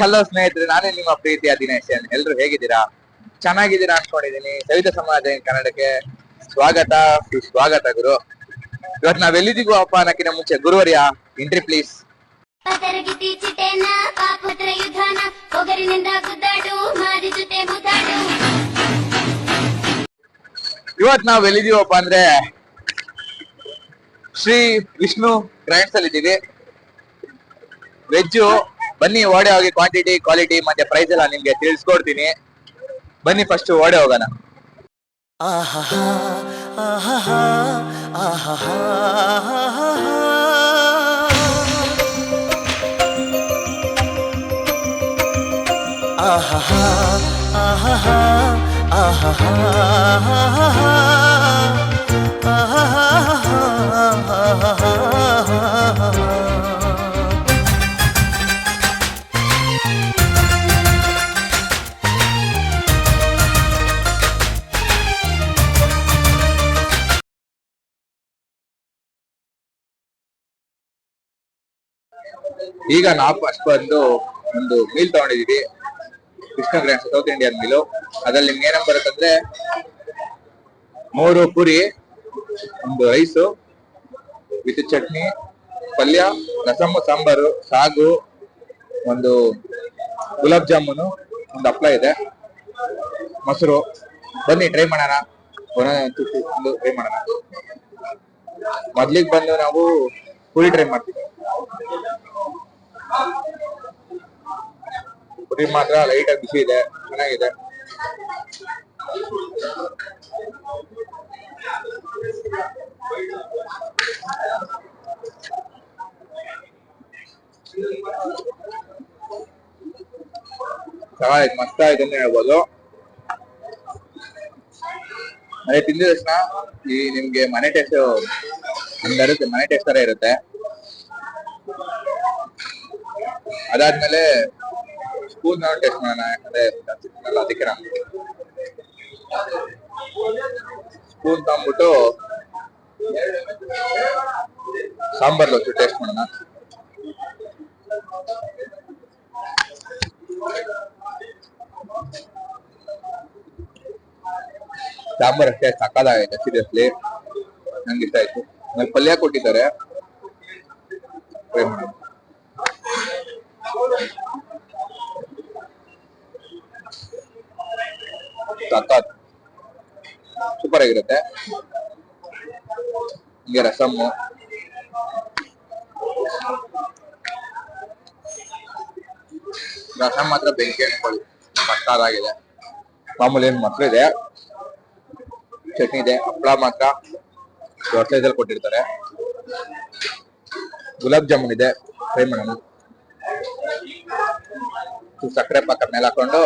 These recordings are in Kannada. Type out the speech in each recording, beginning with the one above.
ಹಲೋ ಸ್ನೇಹಿತರೆ ನಾನೇ ನಿಮ್ಮ ಪ್ರೀತಿಯ ದಿನೇಶನ್ ಎಲ್ರು ಹೇಗಿದ್ದೀರಾ? ಚೆನ್ನಾಗಿದ್ದೀರಾ ಅನ್ಕೊಂಡಿದೀನಿ ಸವಿತ ಸಮಾಜ ಇನ್ ಕನ್ನಡಕ್ಕೆ? ಸ್ವಾಗತ ಸುಸ್ವಾಗತ ಗುರು. ಇವತ್ತು ನಾವ್ ಎಲ್ಲಿದ್ದೀವೋ ಅಪ್ಪ ಅನ್ನಕ್ಕಿಂತ ಮುಂಚೆ ಗುರುವರಿಯ ಎಂಟ್ರಿ ಪ್ಲೀಸ್ ಪದರಗಿತಿ ಚಿಟೇನ ಪಾಪತ್ರ ಯುಧಾನ ಒಗರಿನಿಂದ ಗುದ್ದಾಡು ಮಾರಿ ಜೊತೆ ಮುದ್ದಾಡು ಇವತ್ ನಾವ್ ಎಲ್ಲಿದೀವಪ್ಪ ಅಂದ್ರೆ ಶ್ರೀ ವಿಷ್ಣು ಗ್ರ್ಯಾಂಡ್ಸ್ ಅಲ್ಲಿ ಇದ್ದೀವಿ ವೆಜ್ಜು ಬನ್ನಿ ಓಡೆ ಹೋಗಿ ಕ್ವಾಂಟಿಟಿ ಕ್ವಾಲಿಟಿ ಮತ್ತೆ ಪ್ರೈಸ್ ಎಲ್ಲ ನಿಮ್ಗೆ ತಿಳಿಸ್ಕೊಡ್ತೀನಿ. ಬನ್ನಿ ಫಸ್ಟ್ ಓಡೆ ಹೋಗೋಣ. ಆಹಾ ಈಗ ನಾವು ಫಸ್ಟ್ ಬಂದು ಒಂದು meal ತಗೊಂಡಿದೀವಿ. Krishna grand South Indian meal ಅದ್ರಲ್ಲಿ ನಿಮ್ಗೆ ಏನಂತ ಬರುತ್ತಂದ್ರೆ ಮೂರು ಪುರಿ, ಒಂದು ರೈಸು ವಿತ್ ಚಟ್ನಿ, ಪಲ್ಯ ರಸಮ್ ಸಾಂಬಾರು, ಸಾಗು, ಒಂದು ಗುಲಾಬ್ ಜಾಮೂನು, ಒಂದು ಹಪ್ಳ ಇದೆ. ಮೊಸರು. ಬನ್ನಿ ಟ್ರೈ ಮಾಡೋಣ. ಒಂದು ಟ್ರೈ ಮಾಡೋಣ. ಮೊದ್ಲಿಗೆ ಬಂದು ನಾವು ಪುರಿ ಟ್ರೈ ಮಾಡ್ತೀವಿ. ಪುರಿ ಮಾತ್ರ ಲೈಟ್ ಆಗಿ ಬಿಸಿ ಇದೆ. ಚೆನ್ನಾಗಿದೆ. ಚೆನ್ನಾಗಿದೆ. ಮಸ್ತ್ ಆಯ್ತು ಅಂತ ಹೇಳ್ಬೋದು. ಅದೇ ತಿಂದಿದ ತಕ್ಷಣ ಈ ನಿಮ್ಗೆ ಮನೆ ಟೇಸ್ಟ್ ಹಂಗಿರುತ್ತೆ ಮನೆ ಟೇಸ್ಟ್ ತರ ಇರುತ್ತೆ. ಅದಾದ್ಮೇಲೆ ಸ್ಪೂನ್ ಟೇಸ್ಟ್ ಮಾಡೋಣ, ಯಾಕಂದ್ರೆ ಅದಕ್ಕೆ ಸ್ಪೂನ್ ತಗೊಂಡ್ಬಿಟ್ಟು ಸಾಂಬಾರ್ ಒಂಚೂರು ಟೇಸ್ಟ್ ಮಾಡೋಣ. ಸಾಂಬಾರ್ ಅಷ್ಟೇ ಸಕ್ಕದಾಗೈತೆ ಸೀರಿಯಸ್ಲಿ ನಂಗೆ ಇಷ್ಟ ಆಯ್ತು. ಆಮೇಲೆ ಪಲ್ಯ ಕೊಟ್ಟಿದ್ದಾರೆ. ಟ್ರೈ ಮಾಡೋಣ. ಸಖತ್ ಸೂಪರ್ ಆಗಿರುತ್ತೆ ಹಿಂಗೆ ರಸಮ್ಮು ರಸಮ್ ಮಾತ್ರ ಬೆಂಕಿ ಅನ್ಕೊಳ್ಳಿ ಸಕ್ಕತ್ತಾಗಿದೆ ಮಾಮೂಲಿ ಏನು ಮೊಸರು ಇದೆ ಚಟ್ನಿ ಇದೆ ಹಪ್ಪಳ ಮಾತ್ರ ದೊಡ್ಡ ಸೈಜಲ್ಲಿ ಕೊಟ್ಟಿರ್ತಾರೆ ಗುಲಾಬ್ ಜಾಮೂನ್ ಇದೆ ಫ್ರೈ ಮಾಡೋಣ ಸಕ್ಕರೆ ಪಾಕ ಮೇಲೆ ಹಾಕೊಂಡು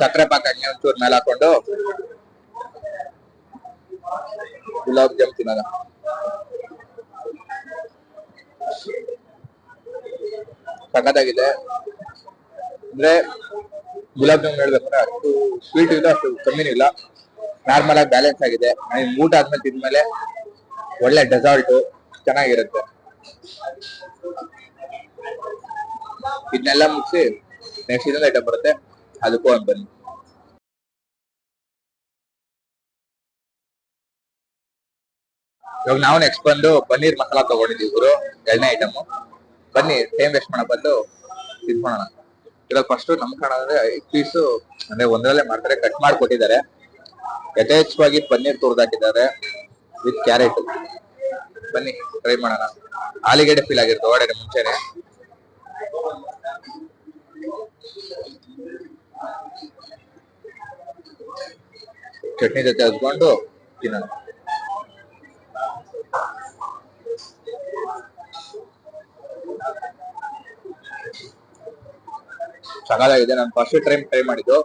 ಸಕ್ಕರೆ ಪಾಕ ಮೇಲೆ ಹಾಕೊಂಡು ಗುಲಾಬ್ ಜಾಮ್ ತಿನ್ನೋಣ ಸಖತ್ತಾಗಿದೆ ಅಂದ್ರೆ ಗುಲಾಬ್ ಜಾಮ್ ಹೇಳ್ಬೇಕಂದ್ರೆ ಅಷ್ಟು ಸ್ವೀಟ್ ಇಲ್ಲ ಅಷ್ಟು ಕಮ್ಮಿನೂ ಇಲ್ಲ ನಾರ್ಮಲ್ ಆಗಿ ಬ್ಯಾಲೆನ್ಸ್ ಆಗಿದೆ ಊಟ ಆದ್ಮೇಲೆ ತಿಂದ್ಮೇಲೆ ಒಳ್ಳೆ ಡೆಸಾರ್ಟ್ ಚೆನ್ನಾಗಿರುತ್ತೆ ಇದನ್ನೆಲ್ಲ ಮುಗಿಸಿ ನೆಕ್ಸ್ಟ್ ಇನ್ನೊಂದು ಐಟಮ್ ಬರುತ್ತೆ ಅದಕ್ಕೂ ಒಂದು ಬನ್ನಿ ಇವಾಗ ನಾವು ನೆಕ್ಸ್ಟ್ ಬಂದು ಪನ್ನೀರ್ ಮಸಾಲಾ ತಗೊಂಡಿದ್ದೀವಿ ಗುರು ಎರಡನೇ ಐಟಮ್ ಬನ್ನಿ ಟೈಮ್ ವೇಸ್ಟ್ ಮಾಡೋ ಬಂದು ತಿನ್ಕೊಳ್ಳೋಣ ಇವಾಗ ಫಸ್ಟ್ ನಮ್ ಕಾಣಂದ್ರೆ ಐದು ಪೀಸು ಅಂದ್ರೆ ಒಂದರಲ್ಲೇ ಮಾಡ್ತಾರೆ ಕಟ್ ಮಾಡಿ ಕೊಟ್ಟಿದ್ದಾರೆ ಯಥೇಚ್ಛವಾಗಿ ಪನ್ನೀರ್ ತುರ್ದಾಕಿದ್ದಾರೆ ವಿತ್ ಕ್ಯಾರೆಟ್ ಬನ್ನಿ ಟ್ರೈ ಮಾಡೋಣ ಆಲಿಗಡ್ಡೆ ಫೀಲ್ ಆಗಿರುತ್ತೆ ಒಳಗಡೆ ಮುಂಚೆನೆ. ಚಟ್ನಿ ಜೊತೆ ಹಚ್ಕೊಂಡು ತಿನ್ನ ಸಗದಾಗಿದೆ ನಾನು ಫಸ್ಟ್ ಟೈಮ್ ಟ್ರೈ ಮಾಡಿದ್ದು.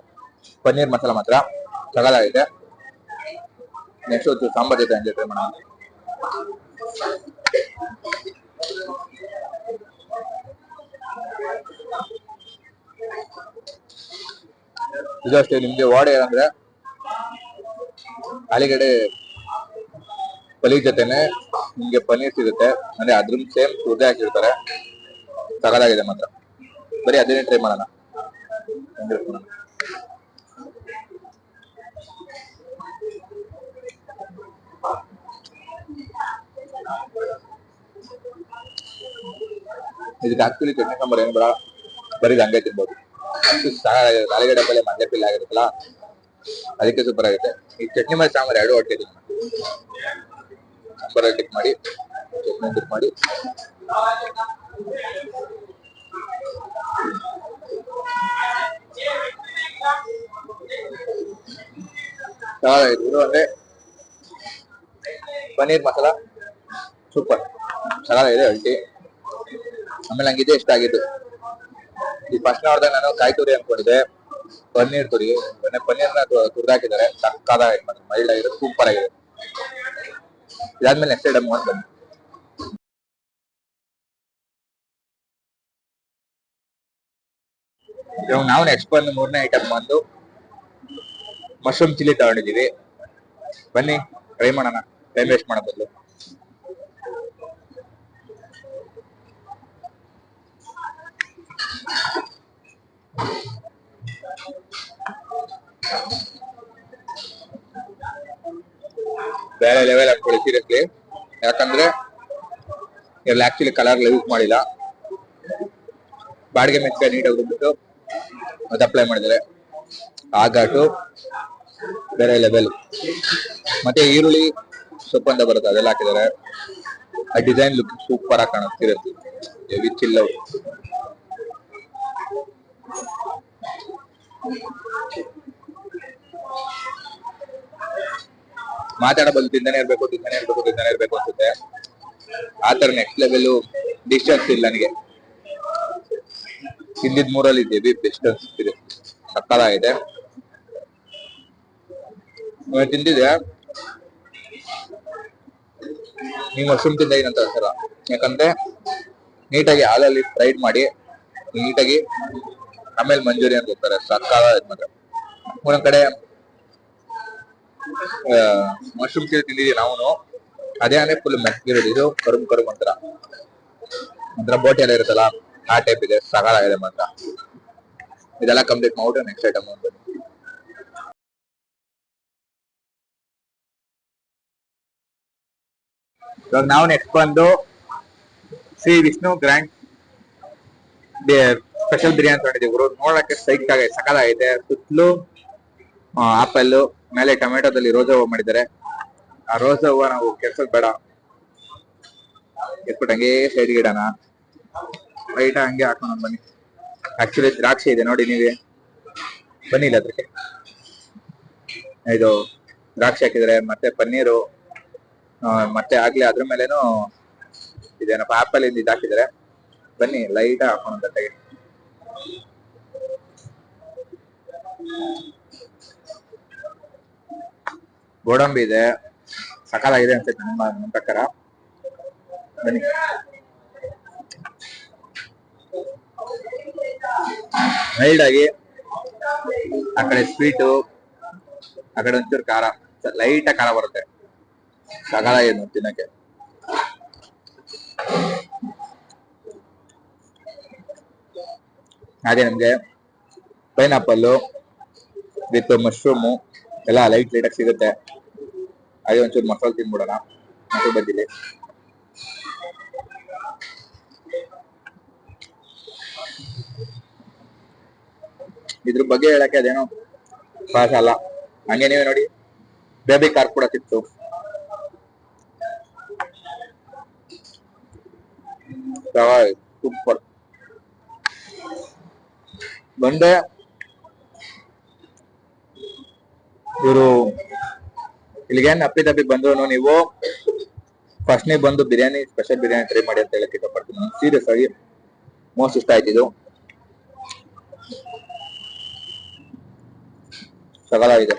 ಪನ್ನೀರ್ ಮಸಾಲ ಮಾತ್ರ. ಸಗದಾಗಿದೆ ನೆಕ್ಸ್ಟ್ ಸಾಂಬಾರ್ ಜೊತೆ ಹಂಗೆ ಟ್ರೈ ಮಾಡೋಣ. ಇದು ಅಷ್ಟೇ ನಿಮ್ಗೆ ವಾಡೆ ಏನಂದ್ರೆ ಆಲಿಗಡೆ ಪಲಿ ಜೊತೆನೆ ನಿಮ್ಗೆ ಪನ್ನೀರ್ ಸಿಗುತ್ತೆ. ಅಂದ್ರೆ ಅದ್ರ ಸೇಮ್ ತುರ್ದೆ ಹಾಕಿರ್ತಾರೆ. ತಗದಾಗಿದೆ ಮಾತ್ರ. ಬರೀ ಅದನ್ನೇ ಟ್ರೈ ಮಾಡೋಣ. ಹೆಂಗಿರುತ್ತೆ ನೋಡೋಣ. ಇದಕ್ಕೆ ಆಕ್ಚುಲಿ ಚಟ್ನಿ ಸಾಂಬಾರ್ ಏನು ಬೇಡ. ಬರೀ ಹಂಗೆ ತಿನ್ಬೋದು. ಅಷ್ಟು ಸಾಕಾಗಿದೆ ಆಲೂಗಡ್ಡೆ ಪಲ್ಯ ಮಂಡ್ಯ ಪಿಲ್ ಆಗಿರುತ್ತಲ್ಲ ಅದಕ್ಕೆ ಸೂಪರ್ ಆಗುತ್ತೆ ಈ ಚಟ್ನಿ ಮತ್ತೆ ಸಾಂಬಾರ್ ಎರಡು ಒಟ್ಟಿಗೆ ತಿನ್ನು ಸಾಂಬಾರ್ ಟಿಕ್ ಮಾಡಿ ಚಟ್ನಿ ಟಿಕ್ ಮಾಡಿ ಚೆನ್ನಾಗಿದೆ ಇದು ಅಂದ್ರೆ ಪನ್ನೀರ್ ಮಸಾಲ ಸೂಪರ್ ಚೆನ್ನಾಗಿದೆ ಅಲ್ಟಿ ಆಮೇಲೆ ನಂಗೆ ಇಷ್ಟ ಆಗಿದ್ದು ಈ ಫಸ್ಟ್ ನೋಡಿದಾಗ ನಾನು ಕಾಯಿ ತುರಿ ಅನ್ಕೊಂಡಿದ್ದೆ ಪನ್ನೀರ್ ತುರಿ. ಮೊನ್ನೆ ಪನ್ನೀರ್ನ ತುರಿದಾಕಿದ್ದಾರೆ. ಸಕ್ಕದಾಗಿ ಮೈಲ್ಡ್ ಆಗಿದೆ, ಸೂಪರ್ ಆಗಿದೆ. ಇದಾದ್ಮೇಲೆ ನೆಕ್ಸ್ಟ್ ಐಟಮ್ ಬನ್ನಿ. ಇವಾಗ ನಾವು ನೆಕ್ಸ್ಟ್ ಬಂದು ಮೂರನೇ ಐಟಮ್ ಬಂದು ಮಶ್ರೂಮ್ ಚಿಲ್ಲಿ ತಗೊಂಡಿದ್ದೀವಿ. ಬನ್ನಿ ಟ್ರೈ ಮಾಡೋಣ. ಟೈಮ್ ವೇಸ್ಟ್ ಮಾಡೋ ಬದಲು. ಬೇರೆ ಲೆವೆಲ್ ಅನ್ಕೊಳ್ಳಿ ಸೀರಿಯಸ್ಲಿ ಯಾಕಂದ್ರೆ ಇವ್ರಲ್ಲಿ ಆಕ್ಚುಲಿ ಕಲರ್ ಯೂಸ್ ಮಾಡಿಲ್ಲ. ಬಾಡಿಗೆ ಮೆಣಸಿನ ನೀಟಾಗಿ ರುಬ್ಬಿಟ್ಟು ಅದು ಅಪ್ಲೈ ಮಾಡಿದ್ದಾರೆ. ಆ ಘಾಟು ಬೇರೆ ಲೆವೆಲ್ ಮತ್ತೆ ಈರುಳ್ಳಿ ಸೊಪ್ಪಂದ ಬರುತ್ತೆ, ಅದೆಲ್ಲ ಹಾಕಿದ್ದಾರೆ. ಆ ಡಿಸೈನ್ ಲುಕ್ ಸೂಪರ್ ಆಗಿ ಕಾಣಿಸ್ತಿರುತ್ತೆ ಹೆವಿ ಚಿಲ್ ಬದಲು ತಿಂತಾನೆ ಇರ್ಬೇಕು ತಿಂತಾನೆ ಇರ್ಬೇಕು ತಿಂತಾನೆ ಇರ್ಬೇಕು ಅನ್ಸುತ್ತೆ. ಆ ತರ ನೆಕ್ಸ್ಟ್ ಲೆವೆಲ್ ಡಿಸ್ಟೆನ್ಸ್ ಇಲ್ಲ ನನಗೆ. ಹಿಂದಿದ್ ಮೂರಲ್ಲಿ ಇದ್ದೀವಿ ಡಿಸ್ಟೆನ್ಸ್ ಇದೆ. ನಾನು ತಿಂದಿದೆ ನೀವು ಮಶ್ರೂಮ್ ತಿಂದ ಏನಂತ ಸರ ಯಾಕಂದ್ರೆ ನೀಟಾಗಿ ಹಾಲಲ್ಲಿ ಫ್ರೈಡ್ ಮಾಡಿ, ನೀಟಾಗಿ ಆಮೇಲೆ ಮಂಜೂರಿ ಅಂತ ಕೊಡ್ತಾರೆ ಸಕ್ಕದಾಗಿದೆ ಮಾತ್ರ ಒಂದೊಂದ್ ಕಡೆ ಮಶ್ರೂಮ್ ಕೇಳಿ ತಿಂದಿದೀವಿ ನಾವು. ಅದೇ ಅಂದ್ರೆ ಫುಲ್ ಮೆಸ್ಗಿರೋದು ಇದು ಕರುಮ್ ಕರುಮ್ ಅಂತರ ಒಂಥರ ಬೋಟಿ ಎಲ್ಲ ಇರುತ್ತಲ್ಲ, ಆ ಟೈಪ್ ಇದೆ ಸಗಾಲಾಗಿದೆ ಮಾತ್ರ. ಇದೆಲ್ಲ ಕಂಪ್ಲೀಟ್ ಮಾಡ್ಬಿಟ್ಟು ನೆಕ್ಸ್ಟ್ ಐಟಮ್ ಅಂತ ಇವಾಗ ನಾವು ನೆಕ್ಸ್ಟ್ ಬಂದು ಶ್ರೀ ವಿಷ್ಣು ಗ್ರ್ಯಾಂಡ್ ಸ್ಪೆಷಲ್ ಬಿರಿಯಾನಿ ತಗೊಂಡಿದ್ದೀವಿ ಗುರು. ನೋಡಕ್ಕೆ ಸೈಕ್ ಸಕಾಲ ಸಕಲಾಗೈತೆ ಸುತ್ತಲೂ ಆಪಲ್ ಮೇಲೆ ಟೊಮೆಟೊದಲ್ಲಿ ರೋಜಾ ಹೂವು ಮಾಡಿದ್ದಾರೆ. ಆ ರೋಜಾ ಹೂವ ನಾವು ಕೆರ್ಸೋದ್ ಬೇಡ. ಎತ್ಬಿಟ್ಟು ಹಂಗೆ ಸೈಡ್ ಗಿಡನ ಲೈಟ್ ಹಂಗೆ ಹಾಕೋಣ ಬನ್ನಿ. ಆಕ್ಚುಲಿ ದ್ರಾಕ್ಷಿ ಇದೆ ನೋಡಿ ನೀವೇ. ಬನ್ನಿ ಇಲ್ಲ ಅದಕ್ಕೆ ಇದು ದ್ರಾಕ್ಷಿ ಹಾಕಿದ್ರೆ ಮತ್ತೆ ಪನ್ನೀರು ಮತ್ತೆ ಆಗ್ಲಿ ಅದ್ರ ಮೇಲೇನು ಇದೇನಪ್ಪ ಆಪಲ್ ಇಂದ ಹಾಕಿದ್ರೆ ಬನ್ನಿ ಲೈಟ್ ಹಾಕೋಣ ಜೊತೆಗೆ ಗೋಡಂಬಿ ಇದೆ ಸಕಾಲಾಗಿದೆ ಅನ್ಸುತ್ತೆ ನಮ್ಮ ನಮ್ಮ ಪ್ರಕಾರ. ಬನ್ನಿ. ಮೈಲ್ಡ್ ಆಗಿ ಆ ಕಡೆ ಸ್ವೀಟು ಆ ಕಡೆ ಒಂಚೂರು ಖಾರ ಲೈಟ್ ಖಾರ ಬರುತ್ತೆ. ಸಕಾಲ ನೋಡಿ ತಿನ್ನಕ್ಕೆ. ಹಾಗೆ ನಮ್ಗೆ ಪೈನಾಪಲ್ಲು ವಿತ್ ಮಶ್ರೂಮು ಎಲ್ಲ ಲೈಟ್ ಲೈಟ್ ಆಗಿ ಸಿಗುತ್ತೆ. ಹಾಗೆ ಒಂಚೂರು ಮಸಾಲೆ ತಿನ್ಬಿಡೋಣ. ಮಸಾಲೆ ಬಜ್ಜಿಲಿ ಇದ್ರ ಬಗ್ಗೆ ಹೇಳಕ್ಕೆ ಅದೇನೋ ಪಾಸ ಅಲ್ಲ. ಹಂಗೆ ನೀವೇ ನೋಡಿ. ಬೇಬಿ ಕಾರ್ ಕೂಡ ಸಿಕ್ತು. ಸೂಪರ್ ಬಂದೆ. ಇವರು ಇಲ್ಲಿಗೇನ್ ಅಪ್ಪಿ ತಪ್ಪಿ ಬಂದ್ರು ನೀವು ಫಸ್ಟ್ನೇ ಬಂದು ಬಿರಿಯಾನಿ ಸ್ಪೆಷಲ್ ಬಿರಿಯಾನಿ ಟ್ರೈ ಮಾಡಿ ಅಂತ ಹೇಳಕ್ ಇಷ್ಟಪಡ್ತೀನಿ. ಸೀರಿಯಸ್ ಆಗಿ ಮೋಸ್ಟ್ ಇಷ್ಟ ಆಯ್ತು ಇದು. ಸಗಲಾಗಿದೆ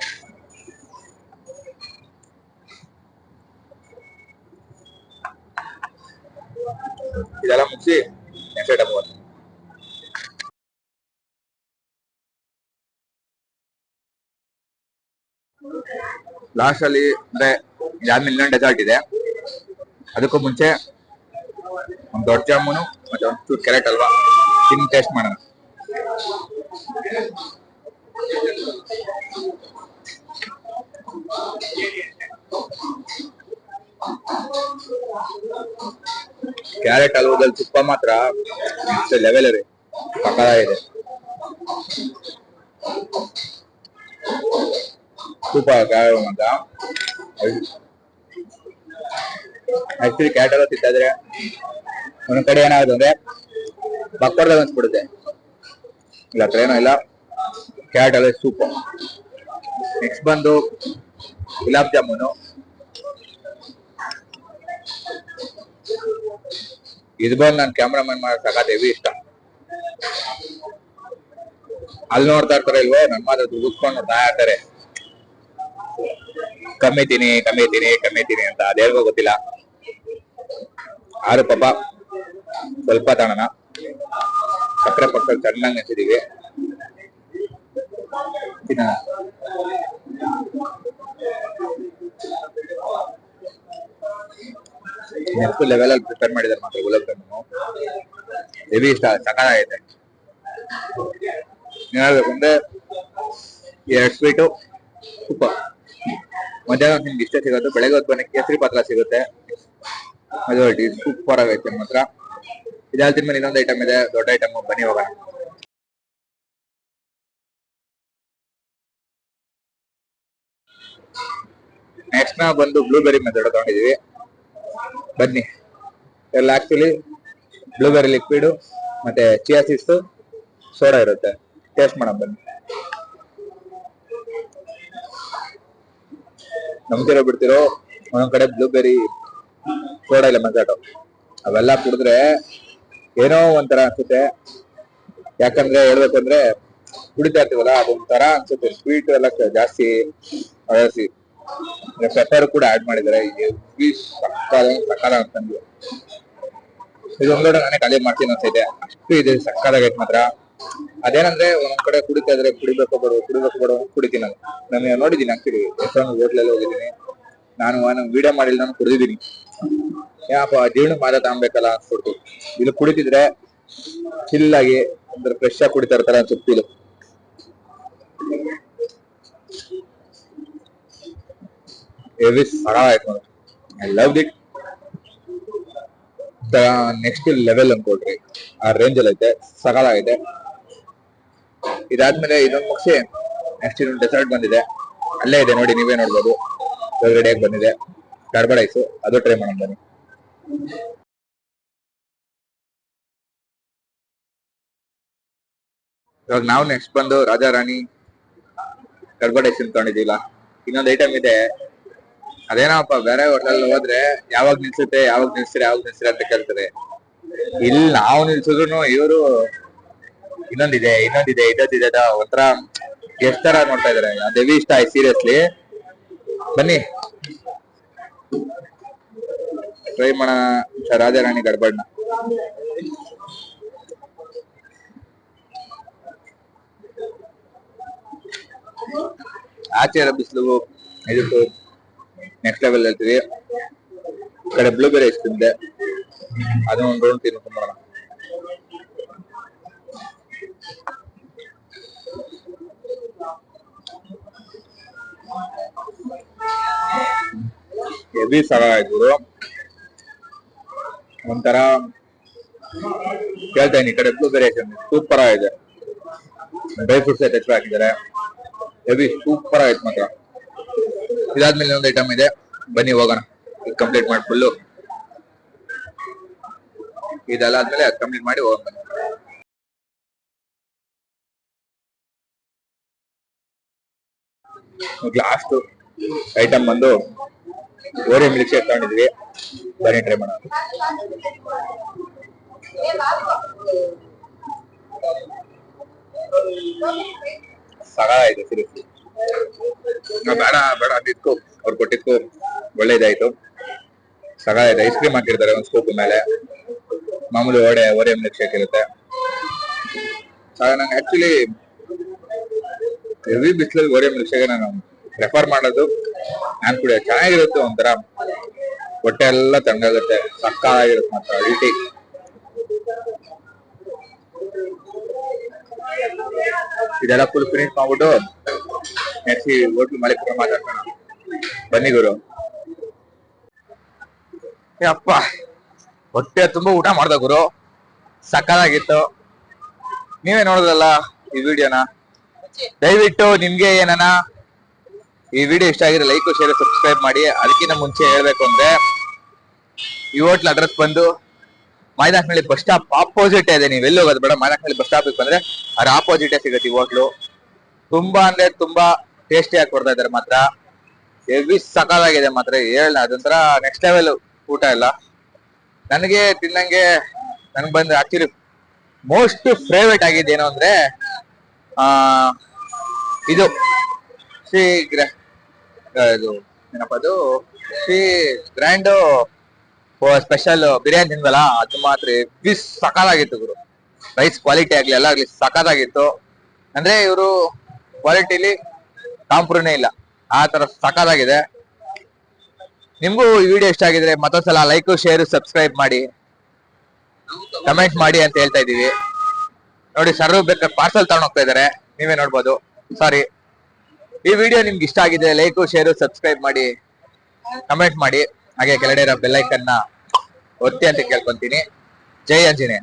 ಇದೆಲ್ಲ ಮುಗಿಸಿ ನೆಕ್ಸ್ಟ್ ಐಟಮ್ ಲಾಸ್ಟ್ ಅಲ್ಲಿ ಅಂದ್ರೆ ಇದಾದ್ಮೇಲೆ ಇನ್ನೊಂದು ಡೆಸರ್ಟ್ ಇದೆ. ಅದಕ್ಕೂ ಮುಂಚೆ ಒಂದು ದೊಡ್ಡ ಜಾಮೂನು ಮತ್ತೆ ಒಂದು ಚೂರು ಕ್ಯಾರೆಟ್ ಅಲ್ವಾ ತಿನ್ ಟೇಸ್ಟ್ ಮಾಡೋಣ. ಕ್ಯಾರೆಟ್ ಹಲ್ವಾದಲ್ಲಿ ತುಪ್ಪ ಮಾತ್ರ ಲೆವೆಲ್ ರೀ ಇದೆ ತುಪ್ಪ ಕ್ಯಾರೆಟ್ ಅಂತ ಆಕ್ಚುಲಿ ಎಲ್ಲ ತಿಂತಾದ್ರೆ ಒಂದ್ ಕಡೆ ಏನಾಗುತ್ತೆ ಅಂದ್ರೆ ಪಕ್ಕದ ಅನ್ಸ್ಬಿಡುತ್ತೆ. ಇಲ್ಲ ಏನೋ ಇಲ್ಲ. ಕ್ಯಾರೆಟ್ ಎಲ್ಲ ಸೂಪರ್ ನೆಕ್ಸ್ಟ್ ಬಂದು ಗುಲಾಬ್ ಜಾಮೂನು. ಇದು ಬಂದು ನಾನು ಕ್ಯಾಮ್ರಾಮನ್ ಮಾಡೋ ಸಾಕಾದ ಹೆವಿ ಇಷ್ಟ. ಅಲ್ಲಿ ನೋಡ್ತಾ ಇರ್ತಾರೆ ಇಲ್ವೋ ನನ್ನ ಮಾತ್ರ ದುಡ್ಕೊಂಡು ನೋಡ್ತಾ ಇರ್ತಾರೆ ಕಮ್ಮಿ ತಿನಿ ಕಮ್ಮಿ ತಿನಿ ಕಮ್ಮಿ ತಿನಿ ಅಂತ ಅದೇಲ್ಗೋ ಗೊತ್ತಿಲ್ಲ ಆರು ಪಾಪ ಸ್ವಲ್ಪ ತಗೋಣ ಸಕ್ಕರೆ ಪಕ್ಕ ಚೆನ್ನಾಗಿ ನೆನ್ಸಿದೀವಿ ತಿನ್ನೋಣ ನೆಕ್ಸ್ಟ್ ಲೆವೆಲ್ ಅಲ್ಲಿ ಪ್ರಿಪೇರ್ ಮಾಡಿದ್ದಾರೆ ಮಾತ್ರ ಗುಲಾಬ್ ಜಾಮೂನು ಹೆವಿ ಇಷ್ಟ ಸಕಾಲಾಗೈತೆ ಹೇಳ್ಬೇಕು ಅಂದ್ರೆ ಎರಡು ಸ್ವೀಟು ಸೂಪರ್ ಮಧ್ಯಾಹ್ನ ನಿಮ್ಗೆ ಇಷ್ಟ ಸಿಗೋದು, ಬೆಳಗ್ಗೆ ಹೊತ್ತು ಬನ್ನಿ, ಕೇಸರಿ ಪಾತ್ರ ಸಿಗುತ್ತೆ. ಅದು ಸೂಪರ್ ಆಗೈತೆ ಮಾತ್ರ. ಇದಾದ ತಿನ್ಮೇಲೆ ಇನ್ನೊಂದು ಐಟಮ್ ಇದೆ, ದೊಡ್ಡ ಐಟಮ್ ಬನ್ನಿ ಹೋಗೋಣ. ನೆಕ್ಸ್ಟ್ ನಾವು ಬಂದು ಬ್ಲೂಬೆರಿ ಮೆಥಡ್ ತಗೊಂಡಿದೀವಿ. ಬನ್ನಿ. ಎಲ್ಲ ಆಕ್ಚುಲಿ ಬ್ಲೂಬೆರಿ ಲಿಕ್ವಿಡ್ ಮತ್ತೆ ಚಿಯಾ ಸೀಡ್ಸ್ ಸೋಡಾ ಇರುತ್ತೆ. ಟೇಸ್ಟ್ ಮಾಡೋಣ ಬನ್ನಿ. ನಂಬ್ತಿರೋ ಬಿಡ್ತಿರೋ ಒಂದೊಂದ್ ಕಡೆ ಬ್ಲೂಬೆರಿ ಸೋಡಾ ಇಲ್ಲ ಮಸಾಟೋ ಅವೆಲ್ಲ ಕುಡಿದ್ರೆ ಏನೋ ಒಂಥರ ಅನ್ಸುತ್ತೆ. ಯಾಕಂದ್ರೆ ಹೇಳ್ಬೇಕಂದ್ರೆ ಕುಡಿತಾ ಇರ್ತೀವಲ್ಲ ಅದೊಂಥರ ಅನ್ಸುತ್ತೆ. ಸ್ವೀಟ್ ಎಲ್ಲ ಜಾಸ್ತಿ ಪೆಪ್ಪರ್ ಕೂಡ ಆಡ್ ಮಾಡಿದ್ದಾರೆ ಸಕ್ಕದ ಸಕ್ಕದ ಅಂತಂದ್ವಿ ಇದೊಂದೊಡೆ ನಾನೇ ಖಾಲಿ ಮಾಡ್ತೀನಿ ಅನ್ಸೈತೆ. ಅಷ್ಟು ಇದೆ ಸಕ್ಕದಾಗೈತೆ ಮಾತ್ರ. ಅದೇನಂದ್ರೆ ಒಂದ್ ಕಡೆ ಕುಡಿತಾ ಇದ್ರೆ ಕುಡಿಬೇಕು ಬಡವ ಕುಡಿಬೇಕು ಬಡವ ಕುಡಿತೀನಿ ನಾನು. ನಾನು ನೋಡಿದೀನಿ ಆಕ್ಚುಲಿ ಎಷ್ಟೊಂದು ಹೋಟ್ಲಲ್ಲಿ ಹೋಗಿದ್ದೀನಿ. ನಾನು ನಾನು ವಿಡಿಯೋ ಮಾಡಿಲ್ಲ, ನಾನು ಕುಡಿದಿದ್ದೀನಿ. ಯಾಪ ಜೀವನ ಮಾದ ತಗೊಬೇಕಲ್ಲ ಅನ್ಸ್ಬಿಡ್ತು ಇಲ್ಲಿ ಕುಡಿತಿದ್ರೆ ಚಿಲ್ ಆಗಿ ಅಂದ್ರೆ ಫ್ರೆಶ್ ಆಗಿ ಕುಡಿತಾ ಇರ್ತಾರೆ ಅನ್ಸುತ್ತೆ ಫೀಲ್ ಸರ ಆಯ್ತು I love it next level ಅನ್ಕೊಳ್ರಿ. ಆ ರೇಂಜ್ ಅಲ್ಲಿ ಐತೆ ಸಕಾಲಾಗೈತೆ ಇದಾದ್ಮೇಲೆ ಇದೊಂದು ಮುಗಿಸಿ ನೆಕ್ಸ್ಟ್ ಇದೊಂದು ಡೆಸರ್ಟ್ ಬಂದಿದೆ. ಅಲ್ಲೇ ಇದೆ ನೋಡಿ, ನೀವೇ ನೋಡ್ಬೋದು. ರೆಡಿಯಾಗಿ ಬಂದಿದೆ. ಕಾರ್ಬರ್ ಐಸು, ಅದು ಟ್ರೈ ಮಾಡೋಣ ಬನ್ನಿ. ಇವಾಗ ನಾವು ನೆಕ್ಸ್ಟ್ ಬಂದು ರಾಜಾ, ರಾಣಿ ಗಡ್ಬಡ ಐಸ್ ತಗೊಂಡಿದ್ದೀಲ್ಲ ಇನ್ನೊಂದು ಐಟಮ್ ಇದೆ. ಅದೇನಪ್ಪ, ಬೇರೆ ಹೋಟೆಲ್ ಹೋದ್ರೆ ಯಾವಾಗ ನಿಲ್ಸುತ್ತೆ, ಯಾವಾಗ ನಿಲ್ಸ್ತೀರಾ, ಯಾವಾಗ ನಿಲ್ಸಿರ ಅಂತ ಕೇಳ್ತಾರೆ. ಇಲ್ಲಿ ನಾವು ನಿಲ್ಸಿದ್ರು ಇವರು ಇನ್ನೊಂದಿದೆ ಇನ್ನೊಂದಿದೆ ಇದೊಂದಿದೆ ಅಂತ ಒಂಥರ ಎಷ್ಟ್ ತರ ನೋಡ್ತಾ ಇದಾರೆ. ಅದೇವಿ ಇಷ್ಟ ಆಯ್ತು ಸೀರಿಯಸ್ಲಿ ಬನ್ನಿ. ಟ್ರೈ ಮಾಡೋಣ ರಾಜಾರಾಣಿ ಗಡ್ಬಡ್ನ. ಆಚೆ ಇರೋ ಬಿಸಿಲು ಇದಕ್ಕೂ ನೆಕ್ಸ್ಟ್ ಲೆವೆಲ್ ಹೇಳ್ತೀವಿ ಈ ಕಡೆ ಬ್ಲೂಬೆರಿ ಐಸ್ ತಿಂದೆ ಅದು ಒಂದು ರೌಂಡ್ ತಿನ್ಕೊಂಡು ಬರೋಣ. ಹೆವಿ ಗುರು ಒಂಥರ ಇದೀನಿ ಈ ಕಡೆ ಬ್ಲೂ ವೇರಿಯೇಷನ್ ಸೂಪರ್ ಆಗಿದೆ. ಡ್ರೈ ಫ್ರೂಟ್ಸ್ ಹೆಚ್ಚು ಹಾಕಿದ್ದಾರೆ. ಹೆವಿ ಸೂಪರ್ ಆಯ್ತು ಮಾತ್ರ. ಇದಾದ್ಮೇಲೆ ಒಂದು ಐಟಮ್ ಇದೆ. ಬನ್ನಿ, ಹೋಗೋಣ. ಇದು ಕಂಪ್ಲೀಟ್ ಮಾಡಿ ಫುಲ್ಲು ಇದೆಲ್ಲ ಆದ್ಮೇಲೆ ಕಂಪ್ಲೀಟ್ ಮಾಡಿ ಹೋಗೋಣ ಲಾಸ್ಟ್ ಐಟಮ್ ಬಂದು ಓರಿಯೋ ಮಿಲ್ಕ್ ಶೇಕ್ ತಗೊಂಡಿದ್ವಿ. ಬನ್ನಿ ಟ್ರೈ ಮಾಡೋಣ. ಸಗಾಯ್ತು ಸಿರಿಯಸ್ಲಿ ಬೇಡ ಬೇಡ ಅದಿತ್ತು ಅವ್ರು ಕೊಟ್ಟಿದ್ಕು, ಒಳ್ಳೆ ಇದಾಯ್ತು. ಸಗಾಯ್ತು ಐಸ್ ಕ್ರೀಮ್ ಹಾಕಿರ್ತಾರೆ ಒಂದ್ ಸ್ಕೂಪ್ ಮೇಲೆ. ಮಾಮೂಲಿ ಓಡೆ ಓರಿಯೋ ಮಿಲ್ಕ್ ಶೇಕ್ ಇರುತ್ತೆ ನಂಗೆ ಆಕ್ಚುಲಿ ಹೆವಿ ಬಿಸಿಲಲ್ಲಿ ಒರೆ ಮಿಲ್ಕ್ ನಾನು ಪ್ರೆಫರ್ ಮಾಡೋದು ನಾನು ಕೂಡ ಚೆನ್ನಾಗಿರುತ್ತೆ ಒಂಥರ. ಹೊಟ್ಟೆ ಎಲ್ಲ ತಣ್ಣಗಾಗುತ್ತೆ ಸಕ್ಕಾಗಿರುತ್ತೆ ಮಾತ್ರ ಅಲ್ಟಿ ಇದೆಲ್ಲ ಫುಲ್ ಫಿನಿಶ್ ಮಾಡ್ಬಿಟ್ಟು ನೆಕ್ಸ್ಟ್ ಹೋಟ್ಲು ಮಾಲೀಕರ ಮಾತಾಡ್ತಾನ ಬನ್ನಿ ಗುರು. ಅಪ್ಪ, ಹೊಟ್ಟೆ ತುಂಬಾ ಊಟ ಮಾಡ್ದ ಗುರು. ಸಕ್ಕತ್ತಾಗಿತ್ತು. ನೀವೇ ನೋಡಿದ್ರಲ್ಲ ಈ ವಿಡಿಯೋನ ದಯವಿಟ್ಟು ನಿಮ್ಗೆ ಏನನ ಈ ವಿಡಿಯೋ ಇಷ್ಟ ಆಗಿದ್ರೆ ಲೈಕ್ ಶೇರ್ ಸಬ್ಸ್ಕ್ರೈಬ್ ಮಾಡಿ. ಅದಕ್ಕಿಂತ ಮುಂಚೆ ಹೇಳ್ಬೇಕು ಅಂದ್ರೆ, ಈ ಹೋಟ್ಲ್ ಅಡ್ರೆಸ್ ಬಂದು ಮೈದಾಕ್ನಳ್ಳಿ ಬಸ್ ಸ್ಟಾಪ್ ಆಪೋಸಿಟ್ ಇದೆ. ನೀವು ಎಲ್ಲಿ ಹೋಗೋದು ಬೇಡ ಮೈದಾಕ್ನಳ್ಳಿ ಬಸ್ ಸ್ಟಾಪ್ ಬಂದ್ರೆ ಅದ್ರ ಆಪೋಸಿಟ್ ಸಿಗುತ್ತೆ ಈ ಹೋಟ್ಲು ತುಂಬಾ ಅಂದ್ರೆ ತುಂಬಾ ಟೇಸ್ಟಿ ಆಗಿ ಕೊಡ್ತಾ ಇದಾರೆ ಮಾತ್ರ. ಎವಿ ಸಕಾಲಾಗಿದೆ ಮಾತ್ರ. ಹೇಳ ಅದೊಂಥರ ನೆಕ್ಸ್ಟ್ ಲೆವೆಲ್ ಊಟ ಎಲ್ಲ. ನನಗೆ ತಿನ್ನಂಗೆ, ನನಗೆ ಬಂದ್ರೆ ಆಕ್ಚುಲಿ ಮೋಸ್ಟ್ ಫೇವ್ರೇಟ್ ಆಗಿದ್ದೇನು ಅಂದ್ರೆ ಆ, ಇದು ಶ್ರೀ ಗ್ರ ಇದು ಏನಪ್ಪದು ಶ್ರೀ ಗ್ರ್ಯಾಂಡ್ ಸ್ಪೆಷಲ್ ಬಿರಿಯಾನಿ ತಿಂದಲ್ಲ ಅದು ಮಾತ್ರ ಬಿಸ್ ಸಕಾಲಾಗಿತ್ತು ಗುರು. ರೈಸ್ ಕ್ವಾಲಿಟಿ ಆಗ್ಲಿ, ಎಲ್ಲ ಆಗ್ಲಿ ಸಕಾಲಾಗಿತ್ತು ಅಂದ್ರೆ ಇವರು ಕ್ವಾಲಿಟಿಲಿ ಕಾಂಪ್ರೂನೇ ಇಲ್ಲ. ಆ ತರ ಸಕಾಲಾಗಿದೆ ನಿಮ್ಗೂ ಈ ವಿಡಿಯೋ ಇಷ್ಟ ಆಗಿದ್ರೆ ಮತ್ತೊಂದ್ಸಲ ಲೈಕ್ ಶೇರ್ ಸಬ್ಸ್ಕ್ರೈಬ್ ಮಾಡಿ. ಕಮೆಂಟ್ ಮಾಡಿ ಅಂತ ಹೇಳ್ತಾ ಇದೀವಿ ನೋಡಿ ಸರ್ ಬೇಕಾದ್ರೆ ಪಾರ್ಸಲ್ ತಗೊಂಡ್ ಹೋಗ್ತಾ ಇದಾರೆ. ನೀವೇ ನೋಡ್ಬೋದು. ಸಾರಿ ಈ ವಿಡಿಯೋ ನಿಮ್ಗೆ ಇಷ್ಟ ಆಗಿದೆ ಲೈಕ್ ಶೇರು ಸಬ್ಸ್ಕ್ರೈಬ್ ಮಾಡಿ ಕಮೆಂಟ್ ಮಾಡಿ. ಹಾಗೆ ಕೆಳಗಡೆ ಇರೋ ಬೆಲ್ಲೈಕನ್ನ ಒತ್ತಿ ಅಂತ ಕೇಳ್ಕೊಂತೀನಿ. ಜೈ ಆಂಜನೇಯ.